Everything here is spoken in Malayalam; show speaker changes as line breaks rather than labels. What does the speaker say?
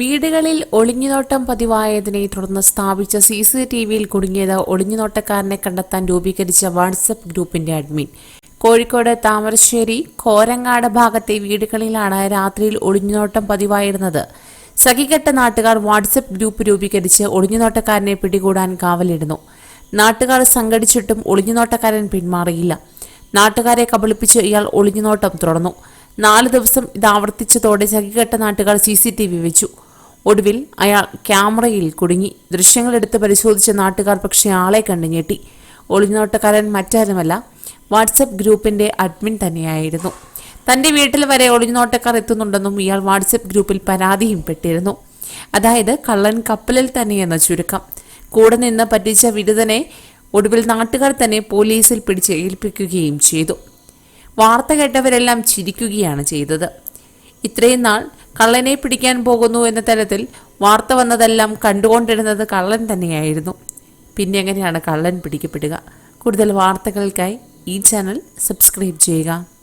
വീടുകളിൽ ഒളിഞ്ഞുനോട്ടം പതിവായതിനെ തുടർന്ന് സ്ഥാപിച്ച സി സി ടി വിയിൽ കുടുങ്ങിയത് ഒളിഞ്ഞുനോട്ടക്കാരനെ കണ്ടെത്താൻ രൂപീകരിച്ച വാട്സപ്പ് ഗ്രൂപ്പിന്റെ അഡ്മിൻ. കോഴിക്കോട് താമരശ്ശേരി കോരങ്ങാട് ഭാഗത്തെ വീടുകളിലാണ് രാത്രിയിൽ ഒളിഞ്ഞുനോട്ടം പതിവായിരുന്നത്. സഖികെട്ട നാട്ടുകാർ വാട്സപ്പ് ഗ്രൂപ്പ് രൂപീകരിച്ച് ഒളിഞ്ഞുനോട്ടക്കാരനെ പിടികൂടാൻ കാവലിടുന്നു. നാട്ടുകാർ സംഘടിച്ചിട്ടും ഒളിഞ്ഞുനോട്ടക്കാരൻ പിന്മാറിയില്ല. നാട്ടുകാരെ കബളിപ്പിച്ച് ഇയാൾ ഒളിഞ്ഞുനോട്ടം തുടർന്നു നാല് ദിവസം ഇത് ആവർത്തിച്ചതോടെ ചകികെട്ട നാട്ടുകാർ സി സി ടി വി വെച്ചു. ഒടുവിൽ അയാൾ ക്യാമറയിൽ കുടുങ്ങി. ദൃശ്യങ്ങളെടുത്ത് പരിശോധിച്ച നാട്ടുകാർ പക്ഷേ ആളെ കണ്ടു ഞെട്ടി ഒളിഞ്ഞോട്ടക്കാരൻ മറ്റാരുമല്ല വാട്സപ്പ് ഗ്രൂപ്പിന്റെ അഡ്മിൻ തന്നെയായിരുന്നു. തന്റെ വീട്ടിൽ വരെ ഒളിഞ്ഞോട്ടക്കാർ എത്തുന്നുണ്ടെന്നും ഇയാൾ വാട്സപ്പ് ഗ്രൂപ്പിൽ പരാതിയും പെട്ടിരുന്നു. അതായത് കള്ളൻ കപ്പലിൽ തന്നെയെന്ന ചുരുക്കം. കൂടെ നിന്ന് പറ്റിച്ച വിരുദ്ധനെ ഒടുവിൽ നാട്ടുകാർ തന്നെ പോലീസിൽ പിടിച്ച് ഏൽപ്പിക്കുകയും ചെയ്തു. വാർത്ത കേട്ടവരെല്ലാം ചിരിക്കുകയാണ് ചെയ്തത്. ഇത്രയും നാൾ കള്ളനെ പിടിക്കാൻ പോകുന്നു എന്ന തരത്തിൽ വാർത്ത വന്നതെല്ലാം കണ്ടുകൊണ്ടിരുന്നത് കള്ളൻ തന്നെയായിരുന്നു. പിന്നെ എങ്ങനെയാണ് കള്ളൻ പിടിക്കപ്പെടുക? കൂടുതൽ വാർത്തകൾക്കായി ഈ ചാനൽ സബ്സ്ക്രൈബ് ചെയ്യുക.